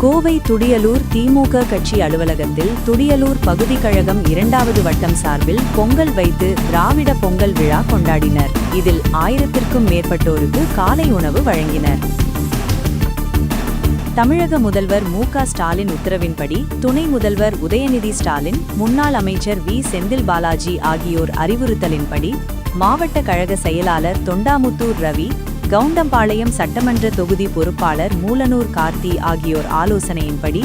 கோவை துடியலூர் திமுக கட்சி அலுவலகத்தில் துடியலூர் பகுதி கழகம் இரண்டாவது வட்டம் சார்பில் பொங்கல் வைத்து திராவிட பொங்கல் விழா கொண்டாடினர். இதில் ஆயிரத்திற்கும் மேற்பட்டோருக்கு காலை உணவு வழங்கினர். தமிழக முதல்வர் மு க ஸ்டாலின் உத்தரவின்படி துணை முதல்வர் உதயநிதி ஸ்டாலின் முன்னாள் அமைச்சர் வி. செந்தில் பாலாஜி ஆகியோர் அறிவுறுத்தலின்படி மாவட்ட கழக செயலாளர் தொண்டாமுத்தூர் ரவி கவுண்டம்பாளையம் சட்டமன்ற தொகுதி பொறுப்பாளர் மூலனூர் கார்த்தி ஆகியோர் ஆலோசனையின்படி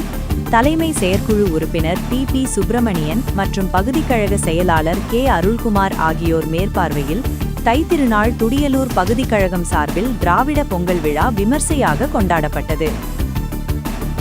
தலைமை செயற்குழு உறுப்பினர் பி. பி. சுப்பிரமணியன் மற்றும் பகுதிக் கழக செயலாளர் கே. அருள்குமார் ஆகியோர் மேற்பார்வையில் தைத்திருநாள் துடியலூர் பகுதிக்கழகம் சார்பில் திராவிட பொங்கல் விழா விமர்சையாக கொண்டாடப்பட்டது.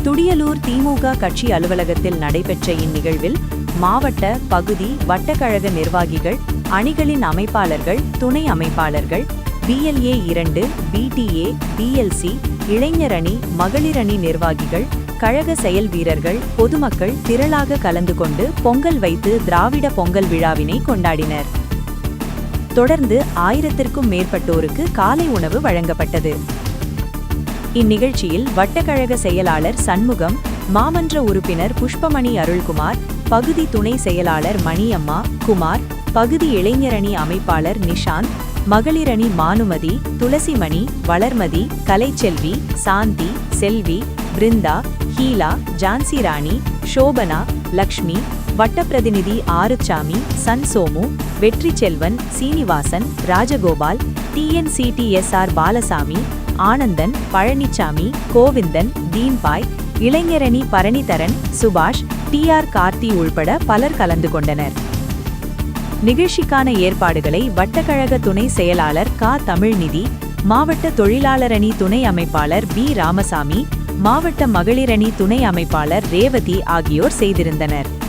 துடியலூர் திமுக கட்சி அலுவலகத்தில் நடைபெற்ற இந்நிகழ்வில் மாவட்ட பகுதி வட்டக்கழக நிர்வாகிகள் அணிகளின் அமைப்பாளர்கள் துணை அமைப்பாளர்கள் பிஎல்ஏ இரண்டு பிடிஏ பிஎல்சி இளைஞர் அணி மகளிர் அணி நிர்வாகிகள் கழக செயல் வீரர்கள் பொதுமக்கள் திரளாக கலந்து கொண்டு பொங்கல் வைத்து திராவிட பொங்கல் விழாவினை கொண்டாடினர். தொடர்ந்து ஆயிரத்திற்கும் மேற்பட்டோருக்கு காலை உணவு வழங்கப்பட்டது. இந்நிகழ்ச்சியில் வட்டக்கழக செயலாளர் சண்முகம் மாமன்ற உறுப்பினர் புஷ்பமணி அருள்குமார் பகுதி துணை செயலாளர் மணியம்மா குமார் பகுதி இளைஞரணி அமைப்பாளர் நிஷாந்த் மகளிரணி மானுமதி துளசிமணி வளர்மதி கலைச்செல்வி சாந்தி செல்வி பிருந்தா ஹீலா ஜான்சி ராணி லக்ஷ்மி வட்டப்பிரதிநிதி ஆறுச்சாமி சன் சோமு வெற்றி செல்வன் சீனிவாசன் ராஜகோபால் டிஎன்சிடிஎஸ்ஆர் பாலசாமி ஆனந்தன் பழனிச்சாமி கோவிந்தன் தீன்பாய் இளைஞரணி பரணிதரன் சுபாஷ் டி ஆர் கார்த்தி உள்பட பலர் கலந்து கொண்டனர். நிகழ்ச்சிக்கான ஏற்பாடுகளை வட்டக்கழக துணை செயலாளர் கா. தமிழ்நிதி மாவட்ட தொழிலாளரணி துணை அமைப்பாளர் பி. ராமசாமி மாவட்ட மகளிரணி துணை அமைப்பாளர் ரேவதி ஆகியோர் செய்திருந்தனர்.